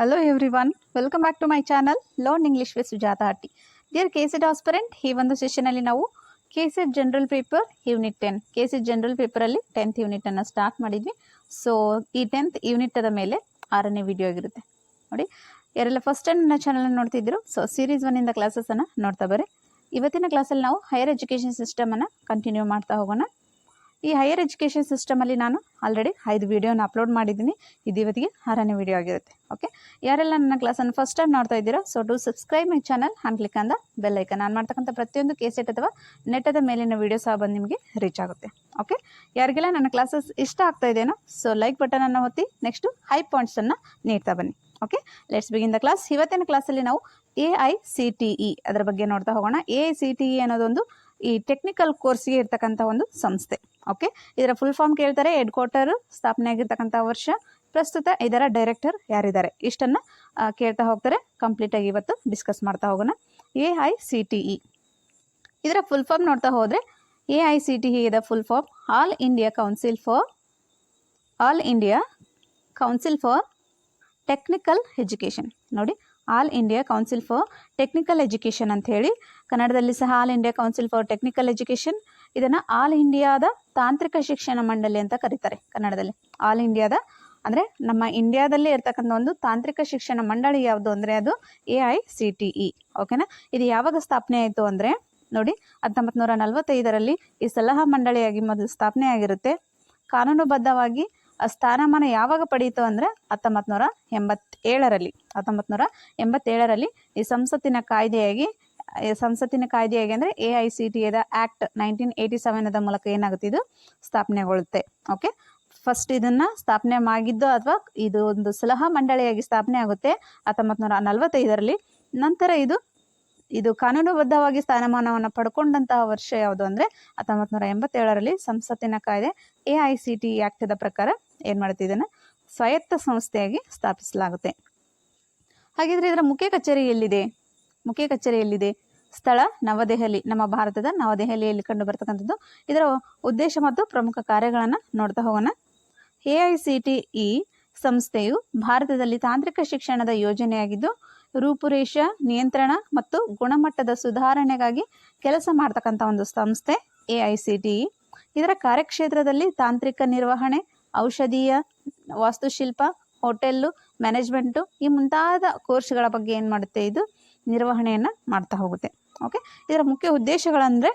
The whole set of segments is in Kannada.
Hello everyone, welcome back to my channel Learn English with Sujata Hatti. Dear KSET aspirant, ಈ ಒಂದು ಸೆಷನಲ್ಲಿ ನಾವು KSET general paper unit ten KSET ಜನರಲ್ ಪೇಪರಲ್ಲಿ ಟೆಂತ್ ಯೂನಿಟನ್ನು ಸ್ಟಾರ್ಟ್ ಮಾಡಿದ್ವಿ. ಸೊ ಈ ಟೆಂತ್ ಯೂನಿಟದ ಮೇಲೆ ಆರನೇ ವಿಡಿಯೋ ಆಗಿರುತ್ತೆ. ನೋಡಿ ಯಾರೆಲ್ಲ ಫಸ್ಟ್ ಟೈಮ್ ನನ್ನ ಚಾನಲ್ ನೋಡ್ತಿದ್ರು ಸೊ ಸೀರೀಸ್ ಒನ್ನಿಂದ ಕ್ಲಾಸಸನ್ನು ನೋಡ್ತಾ ಬರ್ರಿ. ಇವತ್ತಿನ ಕ್ಲಾಸಲ್ಲಿ ನಾವು ಹೈಯರ್ ಎಜುಕೇಷನ್ ಸಿಸ್ಟಮನ್ನು ಕಂಟಿನ್ಯೂ ಮಾಡ್ತಾ ಹೋಗೋಣ. ಈ ಹೈಯರ್ ಎಜುಕೇಷನ್ ಸಿಸ್ಟಮಲ್ಲಿ ನಾನು ಆಲ್ರೆಡಿ ಐದು ವಿಡಿಯೋನ ಅಪ್ಲೋಡ್ ಮಾಡಿದ್ದೀನಿ. ಇದು ಇವತ್ತಿಗೆ ಆರನೇ ವಿಡಿಯೋ ಆಗಿರುತ್ತೆ. ಓಕೆ ಯಾರೆಲ್ಲ ನನ್ನ ಕ್ಲಾಸನ್ನು ಫಸ್ಟ್ ಟೈಮ್ ನೋಡ್ತಾ ಇದ್ದೀರಾ so to subscribe my channel and click and bell icon ನಾನು ಮಾಡ್ತಕ್ಕಂಥ ಪ್ರತಿಯೊಂದು ಕೇಸೆಟ್ ಅಥವಾ ನೆಟ್ಟದ ಮೇಲಿನ ವಿಡಿಯೋ ಸಹ ಬಂದು ನಿಮಗೆ ರೀಚ್ ಆಗುತ್ತೆ. ಓಕೆ ಯಾರಿಗೆಲ್ಲ ನನ್ನ ಕ್ಲಾಸಸ್ ಇಷ್ಟ ಆಗ್ತಾ ಇದೆಯೋ ಸೊ ಲೈಕ್ ಬಟನನ್ನು ಒತ್ತಿ ನೆಕ್ಸ್ಟು ಹೈ ಪಾಯಿಂಟ್ಸನ್ನು ನೀಡ್ತಾ ಬನ್ನಿ. Okay let's begin the class ಇವತ್ತಿನ ಕ್ಲಾಸಲ್ಲಿ ನಾವು A I C T E ಅದರ ಬಗ್ಗೆ ನೋಡ್ತಾ ಹೋಗೋಣ. A I C T E ಅನ್ನೋದೊಂದು ಈ ಟೆಕ್ನಿಕಲ್ ಕೋರ್ಸ್ಗೆ ಇರ್ತಕ್ಕಂಥ ಒಂದು ಸಂಸ್ಥೆ. ಓಕೆ? ಇದರ ಫುಲ್ ಫಾರ್ಮ್ ಕೇಳ್ತಾರೆ ಹೆಡ್ ಕ್ವಾರ್ಟರ್ ಸ್ಥಾಪನೆ ಆಗಿರ್ತಕ್ಕಂಥ ವರ್ಷ, ಪ್ರಸ್ತುತ ಇದರ ಡೈರೆಕ್ಟರ್ ಯಾರಿದ್ದಾರೆ? ಇಷ್ಟನ್ನು ಕೇಳ್ತಾ ಹೋಗ್ತಾರೆ. ಕಂಪ್ಲೀಟ್ ಆಗಿ ಇವತ್ತು ಡಿಸ್ಕಸ್ ಮಾಡ್ತಾ ಹೋಗೋಣ. A I C T E ಇದರ ಫುಲ್ ಫಾರ್ಮ್ ನೋಡ್ತಾ ಹೋದರೆ ಎ ಐ ಸಿ ಟಿ ಇದ full form all India council for all India council for technical education ನೋಡಿ all India council for technical education ಅಂತ ಹೇಳಿ. ಕನ್ನಡದಲ್ಲಿ ಸಹ all India council for technical education. ಇದನ್ನು ಆಲ್ ಇಂಡಿಯಾದ ತಾಂತ್ರಿಕ ಶಿಕ್ಷಣ ಮಂಡಳಿ ಅಂತ ಕರೀತಾರೆ ಕನ್ನಡದಲ್ಲಿ. ಆಲ್ ಇಂಡಿಯಾದ ಅಂದರೆ ನಮ್ಮ ಇಂಡಿಯಾದಲ್ಲಿ ಇರ್ತಕ್ಕಂಥ ಒಂದು ತಾಂತ್ರಿಕ ಶಿಕ್ಷಣ ಮಂಡಳಿ ಯಾವುದು ಅಂದರೆ ಅದು A I C T E. ಓಕೆನಾ? ಇದು ಯಾವಾಗ ಸ್ಥಾಪನೆ ಆಯಿತು ಅಂದರೆ ನೋಡಿ ಹತ್ತೊಂಬತ್ತು ನೂರ ನಲವತ್ತೈದರಲ್ಲಿ ಈ ಸಲಹಾ ಮಂಡಳಿಯಾಗಿ ಮೊದಲು ಸ್ಥಾಪನೆ ಆಗಿರುತ್ತೆ ಕಾನೂನುಬದ್ಧವಾಗಿ ಸ್ಥಾನಮಾನ ಯಾವಾಗ ಪಡೆಯಿತು ಅಂದರೆ ಹತ್ತೊಂಬತ್ತು ನೂರ ಎಂಬತ್ತೇಳರಲ್ಲಿ. ಹತ್ತೊಂಬತ್ತು ನೂರ ಎಂಬತ್ತೇಳರಲ್ಲಿ ಈ ಸಂಸತ್ತಿನ ಕಾಯ್ದೆಯಾಗಿ ಸಂಸತ್ತಿನ ಕಾಯ್ದೆಯಾಗಿ ಅಂದರೆ ಎ ಐ ಸಿ ಟಿ ಎದ ಆ್ಯಕ್ಟ್ ನೈನ್ಟೀನ್ ಏಯ್ಟಿ ಸೆವೆನದ ಮೂಲಕ ಏನಾಗುತ್ತೆ ಇದು? ಸ್ಥಾಪನೆಗೊಳ್ಳುತ್ತೆ. ಓಕೆ? ಫಸ್ಟ್ ಇದನ್ನು ಸ್ಥಾಪನೆ ಆಗಿದ್ದು ಅಥವಾ ಇದು ಒಂದು ಸಲಹಾ ಮಂಡಳಿಯಾಗಿ ಸ್ಥಾಪನೆ ಆಗುತ್ತೆ ಹತ್ತೊಂಬತ್ತು ನೂರ ನಲವತ್ತೈದರಲ್ಲಿ. ನಂತರ ಇದು ಇದು ಕಾನೂನುಬದ್ಧವಾಗಿ ಸ್ಥಾನಮಾನವನ್ನು ಪಡ್ಕೊಂಡಂತಹ ವರ್ಷ ಯಾವುದು ಅಂದರೆ ಹತ್ತೊಂಬತ್ತು ನೂರ ಎಂಬತ್ತೇಳರಲ್ಲಿ ಸಂಸತ್ತಿನ ಕಾಯ್ದೆ ಎ ಐ ಸಿ ಟಿ ಆ್ಯಕ್ಟದ ಪ್ರಕಾರ ಏನು ಮಾಡುತ್ತೆ ಇದನ್ನು ಸ್ವಾಯತ್ತ ಸಂಸ್ಥೆಯಾಗಿ ಸ್ಥಾಪಿಸಲಾಗುತ್ತೆ. ಹಾಗಿದ್ರೆ ಇದರ ಮುಖ್ಯ ಕಚೇರಿ ಎಲ್ಲಿದೆ? ಮುಖ್ಯ ಕಚೇರಿ ಎಲ್ಲಿದೆ? ಸ್ಥಳ ನವದೆಹಲಿ, ನಮ್ಮ ಭಾರತದ ನವದೆಹಲಿಯಲ್ಲಿ ಕಂಡು ಬರ್ತಕ್ಕಂಥದ್ದು. ಇದರ ಉದ್ದೇಶ ಮತ್ತು ಪ್ರಮುಖ ಕಾರ್ಯಗಳನ್ನು ನೋಡ್ತಾ ಹೋಗೋಣ. A I C T E ಸಂಸ್ಥೆಯು ಭಾರತದಲ್ಲಿ ತಾಂತ್ರಿಕ ಶಿಕ್ಷಣದ ಯೋಜನೆಯಾಗಿದ್ದು ರೂಪುರೇಷ, ನಿಯಂತ್ರಣ ಮತ್ತು ಗುಣಮಟ್ಟದ ಸುಧಾರಣೆಗಾಗಿ ಕೆಲಸ ಮಾಡ್ತಕ್ಕಂಥ ಒಂದು ಸಂಸ್ಥೆ, A I C T E. ಇದರ ಕಾರ್ಯಕ್ಷೇತ್ರದಲ್ಲಿ ತಾಂತ್ರಿಕ ನಿರ್ವಹಣೆ, ಔಷಧೀಯ, ವಾಸ್ತುಶಿಲ್ಪ, ಹೋಟೆಲ್ಲು, ಮ್ಯಾನೇಜ್ಮೆಂಟು ಈ ಮುಂತಾದ ಕೋರ್ಸ್ಗಳ ಬಗ್ಗೆ ಏನು ಮಾಡುತ್ತೆ ಇದು? ನಿರ್ವಹಣೆಯನ್ನು ಮಾಡ್ತಾ ಹೋಗುತ್ತೆ. ಓಕೆ? ಇದರ ಮುಖ್ಯ ಉದ್ದೇಶಗಳಂದರೆ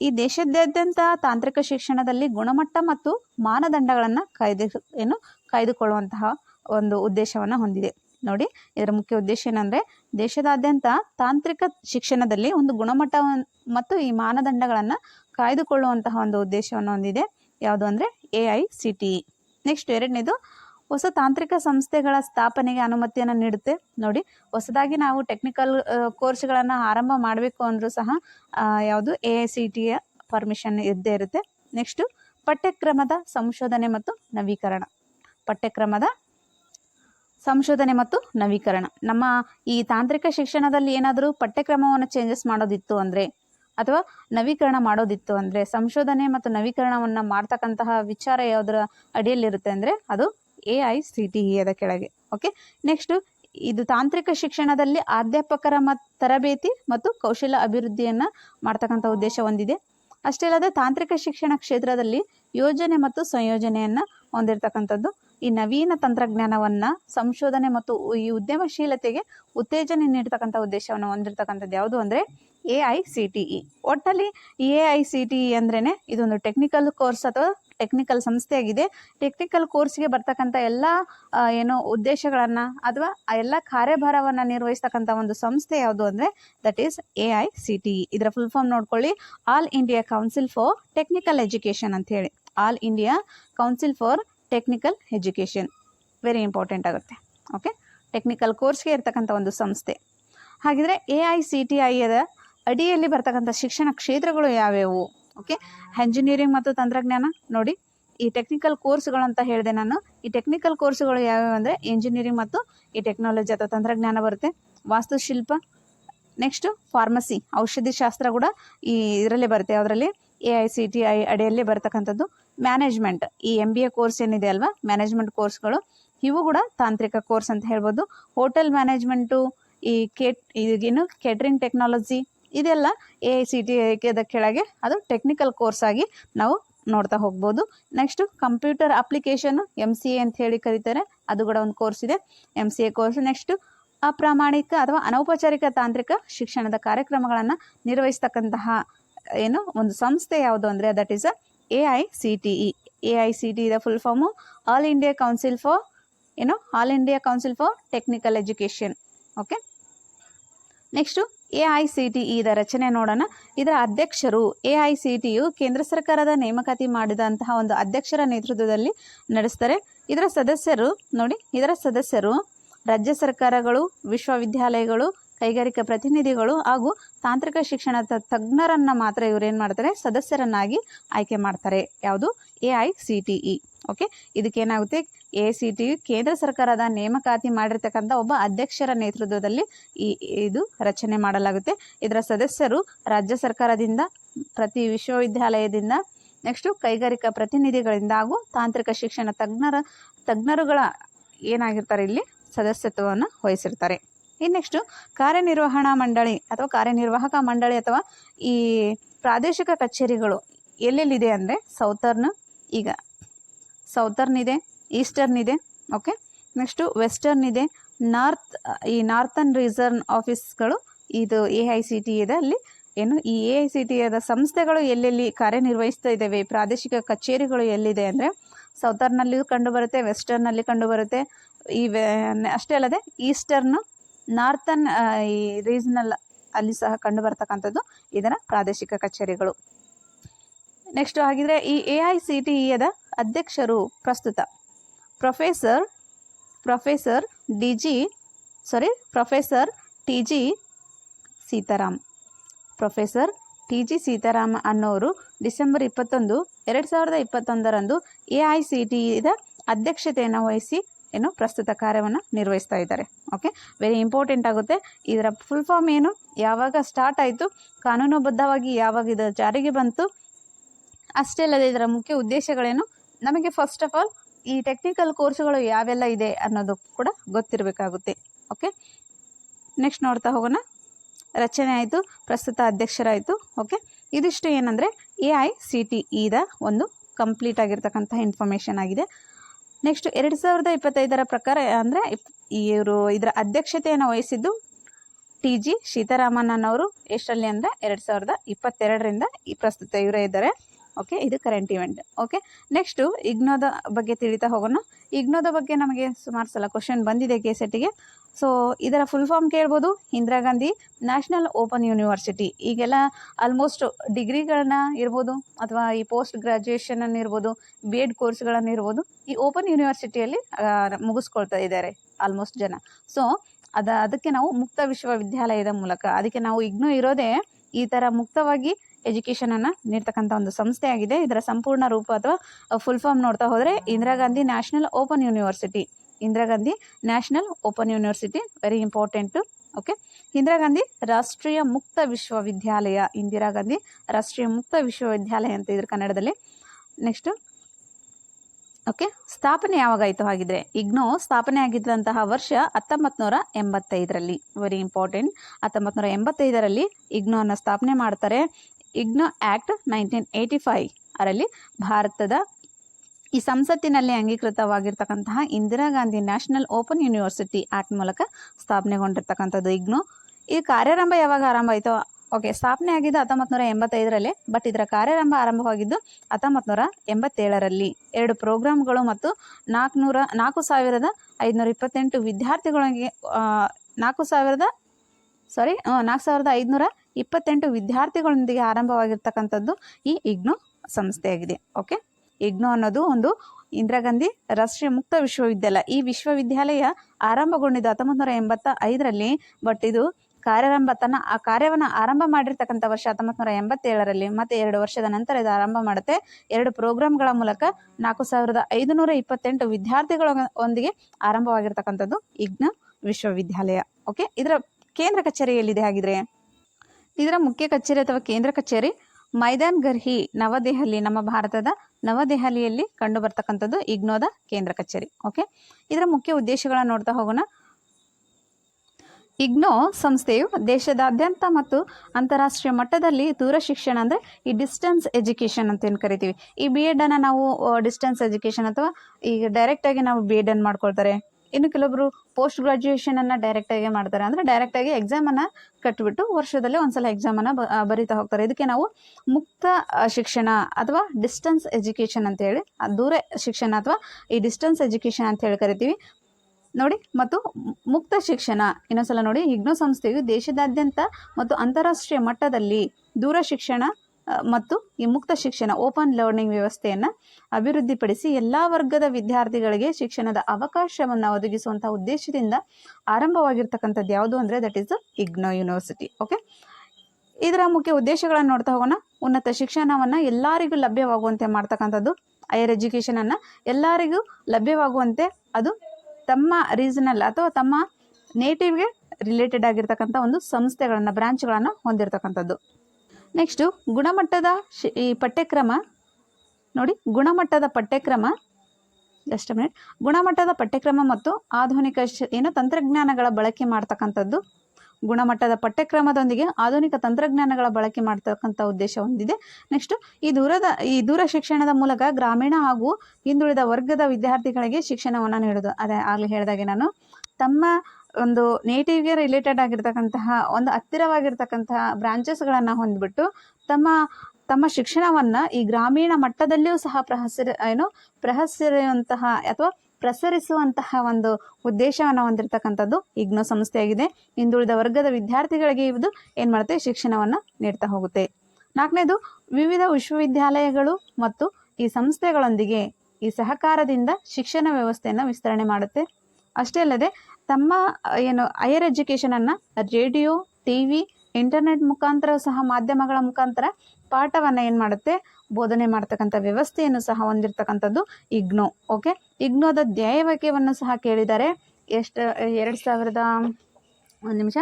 ಈ ದೇಶದಾದ್ಯಂತ ತಾಂತ್ರಿಕ ಶಿಕ್ಷಣದಲ್ಲಿ ಗುಣಮಟ್ಟ ಮತ್ತು ಮಾನದಂಡಗಳನ್ನು ಕಾಯ್ದು ಏನು ಕಾಯ್ದುಕೊಳ್ಳುವಂತಹ ಒಂದು ಉದ್ದೇಶವನ್ನು ಹೊಂದಿದೆ. ನೋಡಿ, ಇದರ ಮುಖ್ಯ ಉದ್ದೇಶ ಏನಂದರೆ, ದೇಶದಾದ್ಯಂತ ತಾಂತ್ರಿಕ ಶಿಕ್ಷಣದಲ್ಲಿ ಒಂದು ಗುಣಮಟ್ಟ ಮತ್ತು ಈ ಮಾನದಂಡಗಳನ್ನು ಕಾಯ್ದುಕೊಳ್ಳುವಂತಹ ಒಂದು ಉದ್ದೇಶವನ್ನು ಹೊಂದಿದೆ. ಯಾವುದು ಅಂದರೆ, A I C T E. Next ಎರಡನೇದು, ಹೊಸ ತಾಂತ್ರಿಕ ಸಂಸ್ಥೆಗಳ ಸ್ಥಾಪನೆಗೆ ಅನುಮತಿಯನ್ನು ನೀಡುತ್ತೆ. ನೋಡಿ, ಹೊಸದಾಗಿ ನಾವು ಟೆಕ್ನಿಕಲ್ ಕೋರ್ಸ್ಗಳನ್ನು ಆರಂಭ ಮಾಡಬೇಕು ಅಂದರೂ ಸಹ ಯಾವುದು ಎ ಐ ಸಿ ಟಿಯ ಪರ್ಮಿಷನ್ ಇದ್ದೇ ಇರುತ್ತೆ. ನೆಕ್ಸ್ಟು, ಪಠ್ಯಕ್ರಮದ ಸಂಶೋಧನೆ ಮತ್ತು ನವೀಕರಣ. ಪಠ್ಯಕ್ರಮದ ಸಂಶೋಧನೆ ಮತ್ತು ನವೀಕರಣ. ನಮ್ಮ ಈ ತಾಂತ್ರಿಕ ಶಿಕ್ಷಣದಲ್ಲಿ ಏನಾದರೂ ಪಠ್ಯಕ್ರಮವನ್ನು ಚೇಂಜಸ್ ಮಾಡೋದಿತ್ತು ಅಂದರೆ, ಅಥವಾ ನವೀಕರಣ ಮಾಡೋದಿತ್ತು ಅಂದರೆ, ಸಂಶೋಧನೆ ಮತ್ತು ನವೀಕರಣವನ್ನು ಮಾಡ್ತಕ್ಕಂತಹ ವಿಚಾರ ಯಾವುದರ ಅಡಿಯಲ್ಲಿರುತ್ತೆ ಅಂದರೆ, ಅದು A I C T E ಕೆಳಗೆ. ಓಕೆ ನೆಕ್ಸ್ಟು ಇದು ತಾಂತ್ರಿಕ ಶಿಕ್ಷಣದಲ್ಲಿ ಅಧ್ಯಾಪಕರ ಮತ್ತು ತರಬೇತಿ ಮತ್ತು ಕೌಶಲ್ಯ ಅಭಿವೃದ್ಧಿಯನ್ನು ಮಾಡ್ತಕ್ಕಂಥ ಉದ್ದೇಶ ಹೊಂದಿದೆ. ಅಷ್ಟೇ ಅಲ್ಲದೆ ತಾಂತ್ರಿಕ ಶಿಕ್ಷಣ ಕ್ಷೇತ್ರದಲ್ಲಿ ಯೋಜನೆ ಮತ್ತು ಸಂಯೋಜನೆಯನ್ನು ಹೊಂದಿರತಕ್ಕಂಥದ್ದು. ಈ ನವೀನ ತಂತ್ರಜ್ಞಾನವನ್ನು ಸಂಶೋಧನೆ ಮತ್ತು ಈ ಉದ್ಯಮಶೀಲತೆಗೆ ಉತ್ತೇಜನ ನೀಡ್ತಕ್ಕಂಥ ಉದ್ದೇಶವನ್ನು ಹೊಂದಿರತಕ್ಕಂಥದ್ದು ಯಾವುದು ಅಂದರೆ A I C T E. ಒಟ್ಟಲ್ಲಿ A I C T E ಅಂದ್ರೇ ಇದೊಂದು ಟೆಕ್ನಿಕಲ್ ಕೋರ್ಸ್ ಅಥವಾ ಟೆಕ್ನಿಕಲ್ ಸಂಸ್ಥೆಯಾಗಿದೆ. ಟೆಕ್ನಿಕಲ್ ಕೋರ್ಸ್ಗೆ ಬರ್ತಕ್ಕಂಥ ಎಲ್ಲ ಏನು ಉದ್ದೇಶಗಳನ್ನು ಅಥವಾ ಆ ಎಲ್ಲ ಕಾರ್ಯಭಾರವನ್ನು ನಿರ್ವಹಿಸ್ತಕ್ಕಂಥ ಒಂದು ಸಂಸ್ಥೆ ಯಾವುದು ಅಂದರೆ that is A I C T E. ಇದರ ಫುಲ್ ಫಾರ್ಮ್ ನೋಡ್ಕೊಳ್ಳಿ. All India council for technical education ಅಂತ ಹೇಳಿ. All India council for technical education very important ಆಗುತ್ತೆ ಓಕೆ ಟೆಕ್ನಿಕಲ್ ಕೋರ್ಸ್ಗೆ ಇರ್ತಕ್ಕಂಥ ಒಂದು ಸಂಸ್ಥೆ. ಹಾಗಿದ್ರೆ ಎ ಐ ಸಿ ಟಿ ಐದ ಅಡಿಯಲ್ಲಿ ಬರ್ತಕ್ಕಂಥ ಶಿಕ್ಷಣ ಕ್ಷೇತ್ರಗಳು ಯಾವ್ಯಾವು ಓಕೆ ಎಂಜಿನಿಯರಿಂಗ್ ಮತ್ತು ತಂತ್ರಜ್ಞಾನ, ನೋಡಿ, ಈ ಟೆಕ್ನಿಕಲ್ ಕೋರ್ಸ್ಗಳು ಅಂತ ಹೇಳಿದೆ ನಾನು. ಈ ಟೆಕ್ನಿಕಲ್ ಕೋರ್ಸ್ಗಳು ಯಾವ್ಯಾವ ಅಂದರೆ ಇಂಜಿನಿಯರಿಂಗ್ ಮತ್ತು ಈ ಟೆಕ್ನಾಲಜಿ ಅಥವಾ ತಂತ್ರಜ್ಞಾನ ಬರುತ್ತೆ. ವಾಸ್ತುಶಿಲ್ಪ ನೆಕ್ಸ್ಟು ಫಾರ್ಮಸಿ ಔಷಧಿ ಶಾಸ್ತ್ರ ಕೂಡ ಈ ಇದರಲ್ಲೇ ಬರುತ್ತೆ ಅದರಲ್ಲಿ A I C T I ಅಡಿಯಲ್ಲಿ ಬರ್ತಕ್ಕಂಥದ್ದು. ಮ್ಯಾನೇಜ್ಮೆಂಟ್ ಈ ಎಂ ಬಿ ಎ ಕೋರ್ಸ್ ಏನಿದೆ ಅಲ್ವಾ? ಮ್ಯಾನೇಜ್ಮೆಂಟ್ ಕೋರ್ಸ್ಗಳು ಇವು ಕೂಡ ತಾಂತ್ರಿಕ ಕೋರ್ಸ್ ಅಂತ ಹೇಳ್ಬೋದು. ಹೋಟೆಲ್ ಮ್ಯಾನೇಜ್ಮೆಂಟು ಈ ಕೇಟ್ ಈಗೇನು ಕೇಟ್ರಿಂಗ್ ಟೆಕ್ನಾಲಜಿ ಇದೆಲ್ಲ ಎ ಐ ಸಿ ಟಿ ಕೆಳಗೆ ಅದು ಟೆಕ್ನಿಕಲ್ ಕೋರ್ಸ್ ಆಗಿ ನಾವು ನೋಡ್ತಾ ಹೋಗ್ಬೋದು. Next computer application M C A ಅಂತ ಹೇಳಿ ಕರೀತಾರೆ. ಅದು ಕೂಡ ಒಂದು ಕೋರ್ಸ್ ಇದೆ. M C A course next ಅಪ್ರಾಮಾಣಿಕ ಅಥವಾ ಅನೌಪಚಾರಿಕ ತಾಂತ್ರಿಕ ಶಿಕ್ಷಣದ ಕಾರ್ಯಕ್ರಮಗಳನ್ನು ನಿರ್ವಹಿಸ್ತಕ್ಕಂತಹ ಏನು ಒಂದು ಸಂಸ್ಥೆ ಯಾವುದು ಅಂದರೆ that is a A I C T E A I C T the full form all India council for ಏನು all India council for technical education okay next A I C T ಇದ ರಚನೆ ನೋಡೋಣ. ಇದರ ಅಧ್ಯಕ್ಷರು ಎ ಐ ಸಿ ಟಿಯು ಕೇಂದ್ರ ಸರ್ಕಾರದ ನೇಮಕಾತಿ ಮಾಡಿದಂತಹ ಒಂದು ಅಧ್ಯಕ್ಷರ ನೇತೃತ್ವದಲ್ಲಿ ನಡೆಸ್ತಾರೆ. ಇದರ ಸದಸ್ಯರು, ನೋಡಿ, ಇದರ ಸದಸ್ಯರು ರಾಜ್ಯ ಸರ್ಕಾರಗಳು, ವಿಶ್ವವಿದ್ಯಾಲಯಗಳು, ಕೈಗಾರಿಕಾ ಪ್ರತಿನಿಧಿಗಳು ಹಾಗೂ ತಾಂತ್ರಿಕ ಶಿಕ್ಷಣದ ತಜ್ಞರನ್ನು ಮಾತ್ರ ಇವರು ಏನು ಮಾಡ್ತಾರೆ? ಸದಸ್ಯರನ್ನಾಗಿ ಆಯ್ಕೆ ಮಾಡ್ತಾರೆ. ಯಾವುದು? A I C T E. Okay ಇದಕ್ಕೇನಾಗುತ್ತೆ A C T ಕೇಂದ್ರ ಸರ್ಕಾರದ ನೇಮಕಾತಿ ಮಾಡಿರ್ತಕ್ಕಂಥ ಒಬ್ಬ ಅಧ್ಯಕ್ಷರ ನೇತೃತ್ವದಲ್ಲಿ ಈ, ಇದು ರಚನೆ ಮಾಡಲಾಗುತ್ತೆ. ಇದರ ಸದಸ್ಯರು ರಾಜ್ಯ ಸರ್ಕಾರದಿಂದ, ಪ್ರತಿ ವಿಶ್ವವಿದ್ಯಾಲಯದಿಂದ ನೆಕ್ಸ್ಟು ಕೈಗಾರಿಕಾ ಪ್ರತಿನಿಧಿಗಳಿಂದ ಹಾಗೂ ತಾಂತ್ರಿಕ ಶಿಕ್ಷಣ ತಜ್ಞರ, ತಜ್ಞರುಗಳ ಏನಾಗಿರ್ತಾರೆ ಇಲ್ಲಿ ಸದಸ್ಯತ್ವವನ್ನು ವಹಿಸಿರ್ತಾರೆ. ಇನ್ನು ನೆಕ್ಸ್ಟು ಕಾರ್ಯನಿರ್ವಹಣಾ ಮಂಡಳಿ ಅಥವಾ ಕಾರ್ಯನಿರ್ವಾಹಕ ಮಂಡಳಿ ಅಥವಾ ಈ ಪ್ರಾದೇಶಿಕ ಕಚೇರಿಗಳು ಎಲ್ಲೆಲ್ಲಿದೆ ಅಂದರೆ ಸೌತರ್ನ್ ಈಗ. ಸೌತರ್ನ್ ಇದೆ, ಈಸ್ಟರ್ನ್ ಇದೆ ಓಕೆ ನೆಕ್ಸ್ಟು ವೆಸ್ಟರ್ನ್ ಇದೆ ನಾರ್ತ್ ಈ ನಾರ್ತನ್ ರಿಸರ್ನ್ ಆಫೀಸ್ಗಳು ಇದು ಎ ಐ ಸಿ ಟಿ ಇದೆ ಅಲ್ಲಿ ಏನು ಈ ಎ ಐ ಸಿ ಟಿ ಆದ ಸಂಸ್ಥೆಗಳು ಎಲ್ಲೆಲ್ಲಿ ಕಾರ್ಯನಿರ್ವಹಿಸ್ತಾ ಇದ್ದಾವೆ ಪ್ರಾದೇಶಿಕ ಕಚೇರಿಗಳು ಎಲ್ಲಿದೆ ಅಂದರೆ ಸೌತರ್ನಲ್ಲಿಯೂ ಕಂಡುಬರುತ್ತೆ ವೆಸ್ಟರ್ನಲ್ಲಿ ಕಂಡುಬರುತ್ತೆ. ಈ ಅಷ್ಟೇ ಅಲ್ಲದೆ ಈಸ್ಟರ್ನ್ ನಾರ್ತನ್ ಈ ರೀಜನಲ್ ಅಲ್ಲಿ ಸಹ ಕಂಡು ಬರ್ತಕ್ಕಂಥದ್ದು ಇದರ ಪ್ರಾದೇಶಿಕ ಕಚೇರಿಗಳು. ನೆಕ್ಸ್ಟ್ ಹಾಗಿದ್ರೆ ಈ ಎ ಐ ಸಿ ಟಿ ಇದ ಅಧ್ಯಕ್ಷರು ಪ್ರಸ್ತುತ. Professor professor D G sorry professor T G Sitaram. Professor T G Sitaram ಅನ್ನೋರು ಡಿಸೆಂಬರ್ ಇಪ್ಪತ್ತೊಂದು, ಎರಡು ಸಾವಿರದ ಇಪ್ಪತ್ತೊಂದರಂದು ಎ ಐ ಸಿ ಟಿ ಇದ ಅಧ್ಯಕ್ಷತೆಯನ್ನು ವಹಿಸಿ ಏನು ಪ್ರಸ್ತುತ ಕಾರ್ಯವನ್ನು ನಿರ್ವಹಿಸ್ತಾ ಇದ್ದಾರೆ. ಓಕೆ ವೆರಿ ಇಂಪಾರ್ಟೆಂಟ್ ಆಗುತ್ತೆ. ಇದರ ಫುಲ್ ಫಾರ್ಮ್ ಏನು? ಯಾವಾಗ ಸ್ಟಾರ್ಟ್ ಆಯಿತು? ಕಾನೂನುಬದ್ಧವಾಗಿ ಯಾವಾಗ ಇದು ಜಾರಿಗೆ ಬಂತು? ಅಷ್ಟೇ ಅಲ್ಲದೆ ಇದರ ಮುಖ್ಯ ಉದ್ದೇಶಗಳೇನು? ನಮಗೆ ಫಸ್ಟ್ ಆಫ್ ಆಲ್ ಈ ಟೆಕ್ನಿಕಲ್ ಕೋರ್ಸ್ಗಳು ಯಾವೆಲ್ಲ ಇದೆ ಅನ್ನೋದು ಕೂಡ ಗೊತ್ತಿರಬೇಕಾಗುತ್ತೆ. ಓಕೆ ನೆಕ್ಸ್ಟ್ ನೋಡ್ತಾ ಹೋಗೋಣ. ರಚನೆ ಆಯಿತು, ಪ್ರಸ್ತುತ ಅಧ್ಯಕ್ಷರಾಯಿತು. ಓಕೆ ಇದಿಷ್ಟು ಏನಂದರೆ ಎ ಐ ಸಿ ಟಿ ಇದ ಒಂದು ಕಂಪ್ಲೀಟ್ ಆಗಿರ್ತಕ್ಕಂಥ ಇನ್ಫಾರ್ಮೇಷನ್ ಆಗಿದೆ. ನೆಕ್ಸ್ಟ್ ಎರಡು ಸಾವಿರದ ಇಪ್ಪತ್ತೈದರ ಪ್ರಕಾರ ಅಂದರೆ ಇವರು ಇದರ ಅಧ್ಯಕ್ಷತೆಯನ್ನು ವಹಿಸಿದ್ದು ಟಿ ಜಿ ಸೀತಾರಾಮನ್ ಅವರು ಎಷ್ಟರಲ್ಲಿ ಅಂದರೆ ಎರಡು ಸಾವಿರದ ಇಪ್ಪತ್ತೆರಡರಿಂದ ಈ ಪ್ರಸ್ತುತ ಇವರೇ ಇದ್ದಾರೆ. ಓಕೆ ಇದು ಕರೆಂಟ್ ಇವೆಂಟ್ ಓಕೆ ನೆಕ್ಸ್ಟು ಇಗ್ನೋದ ಬಗ್ಗೆ ತಿಳಿತಾ ಹೋಗೋಣ. ಇಗ್ನೋದ ಬಗ್ಗೆ ನಮಗೆ ಸುಮಾರು ಸಲ ಕ್ವಶನ್ ಬಂದಿದೆ ಕೆ ಸೆಟ್ಟಿಗೆ ಸೊ ಇದರ ಫುಲ್ ಫಾರ್ಮ್ ಕೇಳ್ಬೋದು. Indira Gandhi national open university ಈಗೆಲ್ಲ ಆಲ್ಮೋಸ್ಟ್ ಡಿಗ್ರಿಗಳನ್ನ ಇರ್ಬೋದು, ಅಥವಾ ಈ ಪೋಸ್ಟ್ ಗ್ರ್ಯಾಜುಯೇಷನ್ ಇರ್ಬೋದು ಬಿ ಎಡ್ ಕೋರ್ಸ್ಗಳನ್ನು ಇರ್ಬೋದು, ಈ ಓಪನ್ ಯೂನಿವರ್ಸಿಟಿಯಲ್ಲಿ ಮುಗಿಸ್ಕೊಳ್ತಾ ಇದ್ದಾರೆ ಆಲ್ಮೋಸ್ಟ್ ಜನ. ಸೊ ಅದ, ಅದಕ್ಕೆ ನಾವು ಮುಕ್ತ ವಿಶ್ವವಿದ್ಯಾಲಯದ ಮೂಲಕ, ಅದಕ್ಕೆ ನಾವು ಇಗ್ನೂ ಇರೋದೇ ಈ ಥರ ಮುಕ್ತವಾಗಿ ಎಜುಕೇಷನನ್ನು ನೀಡ್ತಕ್ಕಂಥ ಒಂದು ಸಂಸ್ಥೆ ಆಗಿದೆ. ಇದರ ಸಂಪೂರ್ಣ ರೂಪ ಅಥವಾ ಫುಲ್ ಫಾರ್ಮ್ ನೋಡ್ತಾ ಹೋದರೆ Indira Gandhi national open university Indira Gandhi national open university very important okay Indira Gandhi ರಾಷ್ಟ್ರೀಯ ಮುಕ್ತ ವಿಶ್ವವಿದ್ಯಾಲಯ ಇಂದಿರಾ ಗಾಂಧಿ ರಾಷ್ಟ್ರೀಯ ಮುಕ್ತ ವಿಶ್ವವಿದ್ಯಾಲಯ ಅಂತ ಇದ್ರ ಕನ್ನಡದಲ್ಲಿ. ನೆಕ್ಸ್ಟು ಓಕೆ ಸ್ಥಾಪನೆ ಯಾವಾಗಾಯಿತು ಹಾಗಿದ್ರೆ ಇಗ್ನೋ ಸ್ಥಾಪನೆ ಆಗಿದ್ದಂತಹ ವರ್ಷ ಹತ್ತೊಂಬತ್ತು ನೂರ ಎಂಬತ್ತೈದರಲ್ಲಿ ವೆರಿ ಇಂಪಾರ್ಟೆಂಟ್ ಹತ್ತೊಂಬತ್ತು ನೂರ ಎಂಬತ್ತೈದರಲ್ಲಿ ಇಗ್ನೋನ ಸ್ಥಾಪನೆ ಮಾಡ್ತಾರೆ. IGNOU act nineteen eighty five ಅದರಲ್ಲಿ ಭಾರತದ ಈ ಸಂಸತ್ತಿನಲ್ಲಿ ಅಂಗೀಕೃತವಾಗಿರ್ತಕ್ಕಂತಹ Indira Gandhi national open university act ಮೂಲಕ ಸ್ಥಾಪನೆಗೊಂಡಿರ್ತಕ್ಕಂಥದ್ದು ಇಗ್ನೋ. ಈ ಕಾರ್ಯಾರಂಭ ಯಾವಾಗ ಆರಂಭ ಆಯಿತು? ಓಕೆ, ಸ್ಥಾಪನೆ ಆಗಿದ್ದು ಹತ್ತೊಂಬತ್ತು ನೂರ ಎಂಬತ್ತೈದರಲ್ಲಿ, ಬಟ್ ಇದರ ಕಾರ್ಯಾರಂಭ ಆರಂಭವಾಗಿದ್ದು ಹತ್ತೊಂಬತ್ತು ನೂರ ಎಂಬತ್ತೇಳರಲ್ಲಿ. ಎರಡು ಪ್ರೋಗ್ರಾಮ್ಗಳು ಮತ್ತು ನಾಲ್ಕುನೂರ, ನಾಲ್ಕು ಸಾವಿರದ ಐದುನೂರ ಇಪ್ಪತ್ತೆಂಟು ವಿದ್ಯಾರ್ಥಿಗಳಿಗೆ ನಾಲ್ಕು ಸಾವಿರದ ಸಾರಿ ನಾಲ್ಕು ಸಾವಿರದ ಐದುನೂರ ಇಪ್ಪತ್ತೆಂಟು ವಿದ್ಯಾರ್ಥಿಗಳೊಂದಿಗೆ ಆರಂಭವಾಗಿರ್ತಕ್ಕಂಥದ್ದು ಈ ಇಗ್ನೋ ಸಂಸ್ಥೆಯಾಗಿದೆ. ಓಕೆ? ಇಗ್ನೋ ಅನ್ನೋದು ಒಂದು ಇಂದಿರಾ ಗಾಂಧಿ ರಾಷ್ಟ್ರೀಯ ಮುಕ್ತ ವಿಶ್ವವಿದ್ಯಾಲಯ. ಈ ವಿಶ್ವವಿದ್ಯಾಲಯ ಆರಂಭಗೊಂಡಿದ್ದು ಹತ್ತೊಂಬತ್ತು ನೂರ ಎಂಬತ್ತ ಐದರಲ್ಲಿ ಬಟ್ ಇದು ಕಾರ್ಯಾರಂಭ ತನ್ನ, ಆ ಕಾರ್ಯವನ್ನು ಆರಂಭ ಮಾಡಿರ್ತಕ್ಕಂಥ ವರ್ಷ ಹತ್ತೊಂಬತ್ತು ನೂರ ಎಂಬತ್ತೇಳರಲ್ಲಿ, ಮತ್ತೆ ಎರಡು ವರ್ಷದ ನಂತರ ಇದು ಆರಂಭ ಮಾಡುತ್ತೆ. ಎರಡು ಪ್ರೋಗ್ರಾಮ್ಗಳ ಮೂಲಕ ನಾಲ್ಕು ಸಾವಿರದ ಐದುನೂರ ಇಪ್ಪತ್ತೆಂಟು ವಿದ್ಯಾರ್ಥಿಗಳ ಒಂದಿಗೆ ಆರಂಭವಾಗಿರ್ತಕ್ಕಂಥದ್ದು ಇಗ್ನ ವಿಶ್ವವಿದ್ಯಾಲಯ. ಓಕೆ ಇದರ ಕೇಂದ್ರ ಕಚೇರಿ ಎಲ್ಲಿದೆ ಹಾಗಿದ್ರೆ? ಇದರ ಮುಖ್ಯ ಕಚೇರಿ ಅಥವಾ ಕೇಂದ್ರ ಕಚೇರಿ ಮೈದಾನ್ ಗರ್ಹಿ ನವದೆಹಲಿ, ನಮ್ಮ ಭಾರತದ ನವದೆಹಲಿಯಲ್ಲಿ ಕಂಡು ಬರ್ತಕ್ಕಂಥದ್ದು ಇಗ್ನೋದ ಕೇಂದ್ರ ಕಚೇರಿ, ಓಕೆ? ಇದರ ಮುಖ್ಯ ಉದ್ದೇಶಗಳನ್ನು ನೋಡ್ತಾ ಹೋಗೋಣ. ಇಗ್ನೋ ಸಂಸ್ಥೆಯು ದೇಶದಾದ್ಯಂತ ಮತ್ತು ಅಂತಾರಾಷ್ಟ್ರೀಯ ಮಟ್ಟದಲ್ಲಿ ದೂರ ಶಿಕ್ಷಣ ಅಂದರೆ ಈ ಡಿಸ್ಟೆನ್ಸ್ ಎಜುಕೇಷನ್ ಅಂತ ಏನು ಕರಿತೀವಿ? ಈ ಬಿ ಎಡನ್ನು ನಾವು ಡಿಸ್ಟೆನ್ಸ್ ಎಜುಕೇಷನ್ ಅಥವಾ ಈಗ ಡೈರೆಕ್ಟಾಗಿ ನಾವು ಬಿ ಎಡನ್ನು ಮಾಡ್ಕೊಳ್ತಾರೆ. ಇನ್ನು ಕೆಲವೊಬ್ಬರು ಪೋಸ್ಟ್ ಗ್ರಾಜ್ಯುಯೇಷನನ್ನು ಡೈರೆಕ್ಟಾಗಿ ಮಾಡ್ತಾರೆ. ಅಂದರೆ ಡೈರೆಕ್ಟಾಗಿ ಎಕ್ಸಾಮನ್ನು ಕಟ್ಟಿಬಿಟ್ಟು ವರ್ಷದಲ್ಲಿ ಒಂದ್ಸಲ ಎಕ್ಸಾಮನ್ನು ಬ ಆ, ಬರಿತಾ ಹೋಗ್ತಾರೆ. ಇದಕ್ಕೆ ನಾವು ಮುಕ್ತ ಶಿಕ್ಷಣ ಅಥವಾ ಡಿಸ್ಟೆನ್ಸ್ ಎಜುಕೇಷನ್ ಅಂತೇಳಿ ದೂರ ಶಿಕ್ಷಣ ಅಥವಾ ಈ ಡಿಸ್ಟೆನ್ಸ್ ಎಜುಕೇಷನ್ ಅಂತ ಹೇಳಿ ಕರಿತೀವಿ. ನೋಡಿ ಮತ್ತು ಮುಕ್ತ ಶಿಕ್ಷಣ ಇನ್ನೊಂದ್ಸಲ ನೋಡಿ ಇಗ್ನೋ ಸಂಸ್ಥೆಯು ದೇಶದಾದ್ಯಂತ ಮತ್ತು ಅಂತಾರಾಷ್ಟ್ರೀಯ ಮಟ್ಟದಲ್ಲಿ ದೂರ ಶಿಕ್ಷಣ ಮತ್ತು ಈ ಮುಕ್ತ ಶಿಕ್ಷಣ ಓಪನ್ ಲರ್ನಿಂಗ್ ವ್ಯವಸ್ಥೆಯನ್ನು ಅಭಿವೃದ್ಧಿಪಡಿಸಿ ಎಲ್ಲ ವರ್ಗದ ವಿದ್ಯಾರ್ಥಿಗಳಿಗೆ ಶಿಕ್ಷಣದ ಅವಕಾಶವನ್ನು ಒದಗಿಸುವಂಥ ಉದ್ದೇಶದಿಂದ ಆರಂಭವಾಗಿರ್ತಕ್ಕಂಥದ್ದು ಯಾವುದು ಅಂದರೆ that is IGNOU university okay ಇದರ ಮುಖ್ಯ ಉದ್ದೇಶಗಳನ್ನು ನೋಡ್ತಾ ಹೋಗೋಣ. ಉನ್ನತ ಶಿಕ್ಷಣವನ್ನು ಎಲ್ಲರಿಗೂ ಲಭ್ಯವಾಗುವಂತೆ ಮಾಡ್ತಕ್ಕಂಥದ್ದು ಹೈಯರ್ ಎಜುಕೇಷನನ್ನು ಎಲ್ಲರಿಗೂ ಲಭ್ಯವಾಗುವಂತೆ ಅದು ತಮ್ಮ ರೀಸನಲ್ ಅಥವಾ ತಮ್ಮ ನೇಟಿವ್ಗೆ ರಿಲೇಟೆಡ್ ಆಗಿರ್ತಕ್ಕಂಥ ಒಂದು ಸಂಸ್ಥೆಗಳನ್ನು ಬ್ರಾಂಚ್ಗಳನ್ನು ಹೊಂದಿರತಕ್ಕಂಥದ್ದು. ನೆಕ್ಸ್ಟು ಗುಣಮಟ್ಟದ ಶಿ ಈ ಪಠ್ಯಕ್ರಮ. ನೋಡಿ, ಗುಣಮಟ್ಟದ ಪಠ್ಯಕ್ರಮ. ಜಸ್ಟ್ ಮಿನಿಟ್ ಗುಣಮಟ್ಟದ ಪಠ್ಯಕ್ರಮ ಮತ್ತು ಆಧುನಿಕ ಏನು ತಂತ್ರಜ್ಞಾನಗಳ ಬಳಕೆ ಮಾಡ್ತಕ್ಕಂಥದ್ದು. ಗುಣಮಟ್ಟದ ಪಠ್ಯಕ್ರಮದೊಂದಿಗೆ ಆಧುನಿಕ ತಂತ್ರಜ್ಞಾನಗಳ ಬಳಕೆ ಮಾಡ್ತಕ್ಕಂಥ ಉದ್ದೇಶ ಹೊಂದಿದೆ. ನೆಕ್ಸ್ಟ್ ಈ ದೂರದ, ಈ ದೂರ ಶಿಕ್ಷಣದ ಮೂಲಕ ಗ್ರಾಮೀಣ ಹಾಗೂ ಹಿಂದುಳಿದ ವರ್ಗದ ವಿದ್ಯಾರ್ಥಿಗಳಿಗೆ ಶಿಕ್ಷಣವನ್ನು ನೀಡೋದು. ಅದೇ ಆಗಲೇ ಹೇಳಿದಾಗೆ ನಾನು. ತಮ್ಮ ಒಂದು ನೇಟಿವ್ಗೆ ರಿಲೇಟೆಡ್ ಆಗಿರ್ತಕ್ಕಂತಹ, ಒಂದು ಹತ್ತಿರವಾಗಿರ್ತಕ್ಕಂತಹ ಬ್ರಾಂಚಸ್ಗಳನ್ನು ಹೊಂದ್ಬಿಟ್ಟು ತಮ್ಮ ತಮ್ಮ ಶಿಕ್ಷಣವನ್ನು ಈ ಗ್ರಾಮೀಣ ಮಟ್ಟದಲ್ಲಿಯೂ ಸಹ ಪ್ರಹಸರಿ, ಏನು ಪ್ರಹಸರಿಯುವಂತಹ ಅಥವಾ ಪ್ರಸರಿಸುವಂತಹ ಒಂದು ಉದ್ದೇಶವನ್ನು ಹೊಂದಿರತಕ್ಕಂಥದ್ದು ಇಗ್ನೋ ಸಂಸ್ಥೆಯಾಗಿದೆ. ಹಿಂದುಳಿದ ವರ್ಗದ ವಿದ್ಯಾರ್ಥಿಗಳಿಗೆ ಇದು ಏನು ಮಾಡುತ್ತೆ? ಶಿಕ್ಷಣವನ್ನು ನೀಡ್ತಾ ಹೋಗುತ್ತೆ. ನಾಲ್ಕನೇದು, ವಿವಿಧ ವಿಶ್ವವಿದ್ಯಾಲಯಗಳು ಮತ್ತು ಈ ಸಂಸ್ಥೆಗಳೊಂದಿಗೆ ಈ ಸಹಕಾರದಿಂದ ಶಿಕ್ಷಣ ವ್ಯವಸ್ಥೆಯನ್ನು ವಿಸ್ತರಣೆ ಮಾಡುತ್ತೆ. ಅಷ್ಟೇ ಅಲ್ಲದೆ ತಮ್ಮ ಏನು ಹೈಯರ್ ಎಜುಕೇಷನನ್ನು ರೇಡಿಯೋ ಟಿ ವಿ ಇಂಟರ್ನೆಟ್ ಮುಖಾಂತರ ಸಹ ಮಾಧ್ಯಮಗಳ ಮುಖಾಂತರ ಪಾಠವನ್ನು ಏನು ಮಾಡುತ್ತೆ? ಬೋಧನೆ ಮಾಡ್ತಕ್ಕಂಥ ವ್ಯವಸ್ಥೆಯನ್ನು ಸಹ ಹೊಂದಿರತಕ್ಕಂಥದ್ದು ಇಗ್ನೋ ಓಕೆ ಇಗ್ನೋದ ಧ್ಯೇಯವಾಕ್ಯವನ್ನು ಸಹ ಕೇಳಿದ್ದಾರೆ ಎಷ್ಟು, ಎರಡು ಸಾವಿರದ, ಒಂದು ನಿಮಿಷ,